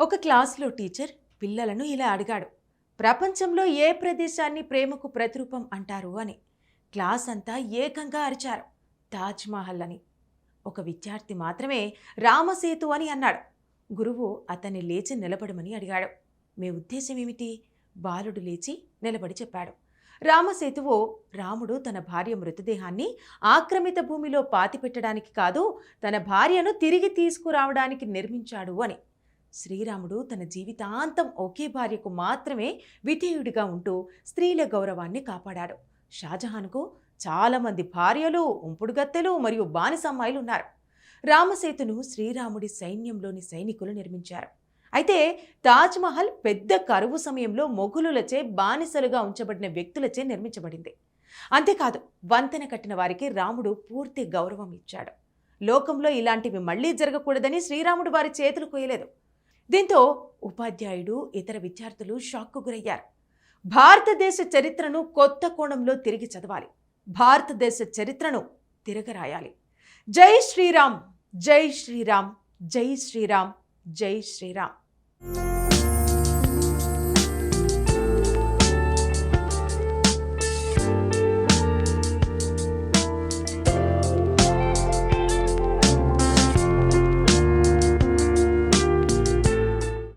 ఒక క్లాస్లో టీచర్ పిల్లలను ఇలా అడిగాడు. ప్రపంచంలో ఏ ప్రదేశాన్ని ప్రేమకు ప్రతిరూపం అంటారు? అని. క్లాస్ అంతా ఏకంగా అరిచారు. తాజ్మహల్ అని. ఒక విద్యార్థి మాత్రమే రామసేతు అని అన్నాడు. గురువు అతన్ని లేచి నిలబడమని అడిగాడు. మీ ఉద్దేశం ఏమిటి? బాలుడు లేచి నిలబడి చెప్పాడు. రామసేతువు రాముడు తన భార్య మృతదేహాన్ని ఆక్రమిత భూమిలో పాతిపెట్టడానికి కాదు తన భార్యను తిరిగి తీసుకురావడానికి నిర్మించాడు అని. శ్రీరాముడు తన జీవితాంతం ఒకే భార్యకు మాత్రమే విధేయుడిగా ఉంటూ స్త్రీల గౌరవాన్ని కాపాడాడు. షాజహాన్కు చాలామంది భార్యలు ఉంపుడుగత్తెలు మరియు బానిసమ్మాయిలు ఉన్నారు రామసేతును శ్రీరాముడి సైన్యంలోని సైనికులు నిర్మించారు. అయితే తాజ్మహల్ పెద్ద కరువు సమయంలో మొఘలులచే బానిసలుగా ఉంచబడిన వ్యక్తులచే నిర్మించబడింది. అంతేకాదు వంతెన కట్టిన వారికి రాముడు పూర్తి గౌరవం ఇచ్చాడు. లోకంలో ఇలాంటివి మళ్ళీ జరగకూడదని శ్రీరాముడు వారి చేతులు కోయలేదు దీంతో ఉపాధ్యాయుడు ఇతర విద్యార్థులు షాక్కు గురయ్యారు. భారతదేశ చరిత్రను కొత్త కోణంలో తిరిగి చదవాలి. భారతదేశ చరిత్రను తిరగరాయాలి. జై శ్రీరామ్ జై శ్రీరామ్ జై శ్రీరామ్ జై శ్రీరామ్.